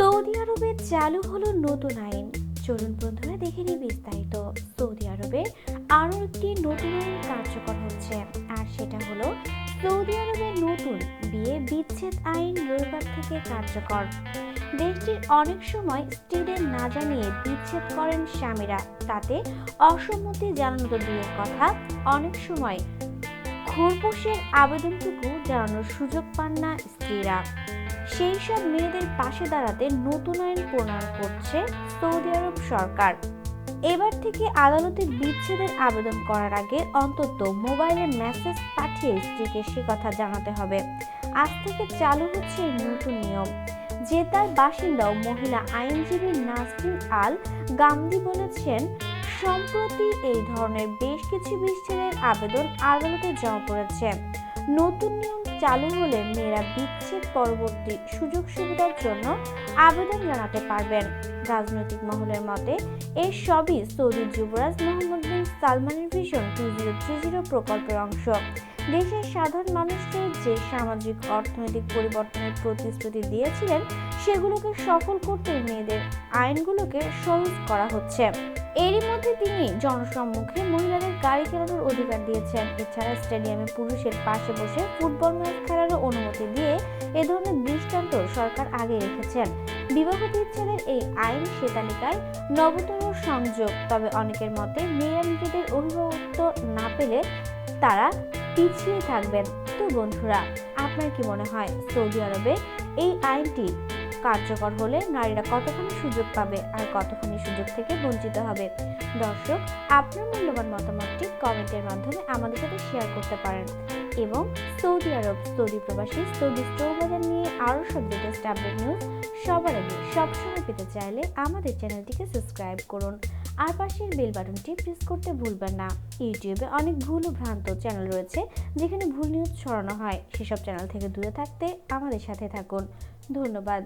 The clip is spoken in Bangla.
সৌদি আরবে চালু হলো নতুন আইন। চলুন বন্ধুরা দেখে নিই বিস্তারিত। সৌদি আরবে আরও একটি নতুন আইন কার্যকর হচ্ছে, আর সেটা হলো সৌদি আরবে নতুন বিয়ে বিচ্ছেদ আইন রবিবার থেকে কার্যকর। দেশটির অনেক সময় স্ত্রীদের না জানিয়ে বিচ্ছেদ করেন স্বামীরা, তাতে অসম্মতি জানানো দূরের কথা, অনেক সময় খোরপোশের আবেদনটুকু জানানোর সুযোগ পান না স্ত্রীরা। সেই সব মেয়েদের পাশে দাঁড়াতে নতুন আইন প্রণয়ন করছে সৌদি আরব সরকার। এবার থেকে আদালতে বিচ্ছেদের আবেদন করার আগে অন্তত মোবাইলে মেসেজ পাঠিয়ে স্ত্রীকে সে কথা জানাতে হবে। আজ থেকে চালু হচ্ছে এই নতুন নিয়ম। জেতার বাসিন্দাও মহিলা আইনজীবী নাসরিন আল গামদি বলেছেন, সম্প্রতি এই ধরনের বেশ কিছু বিচ্ছেদের আবেদন আদালতে জমা পড়েছে। নতুন নিয়ম চালু হলে মেয়েরা বিচ্ছেদ পরবর্তী সুযোগ সুবিধার জন্য আবেদন জানাতে পারবেন। রাজনৈতিক মহলের মতে এর সবই সৌদি যুবরাজ মোহাম্মদ বিন সালমানের vision two zero three zero প্রকল্পের অংশ। দেশের সাধারণ মানুষদের যে সামাজিক, অর্থনৈতিক পরিবর্তনের প্রতিশ্রুতি দিয়েছিলেন, সেগুলোকে সফল করতে মেয়েদের আইনগুলোকে সহজ করা হচ্ছে। এরই মধ্যে তিনি জনসম্মুখে মহিলাদের গাড়ি চালানোর অধিকার দিয়েছেন। এছাড়া স্টেডিয়ামে পুরুষের পাশে বসে ফুটবল ম্যাচ খেলারও অনুমতি দিয়ে এ ধরনের দৃষ্টান্ত সরকার আগে রেখেছেন। বিবাহ বিচ্ছেদের এই আইন সে তালিকায় নবতর সংযোগ, তবে অনেকের মতে মেয়েরা নিজেদের অভিভাবকত্ব না পেলে তারা পিছিয়ে থাকবেন। তো বন্ধুরা, আপনার কি মনে হয়? সৌদি আরবে এই আইনটি কার্যকর হলে নারীরা কতখানি সুযোগ পাবে আর কতখানি সুযোগ থেকে বঞ্চিত হবে? দর্শক, আপনার মূল্যবান মতামতটি কমেন্টের মাধ্যমে আমাদের সাথে শেয়ার করতে পারেন এবং সৌদি আরব, সৌদি প্রবাসী, সৌদি স্টোর বাজার নিয়ে আরও সব লেটেস্ট আপডেট নিউজ সবার আগে সবসময় পেতে চাইলে আমাদের চ্যানেলটিকে সাবস্ক্রাইব করুন। আর পাশের বেল বাটনটি প্রেস করতে ভুলবেন না। ইউটিউবে অনেক ভুল ও ভ্রান্ত চ্যানেল রয়েছে, যেখানে ভুল নিউজ ছড়ানো হয়। সেসব চ্যানেল থেকে দূরে থাকতে আমাদের সাথে থাকুন। ধন্যবাদ।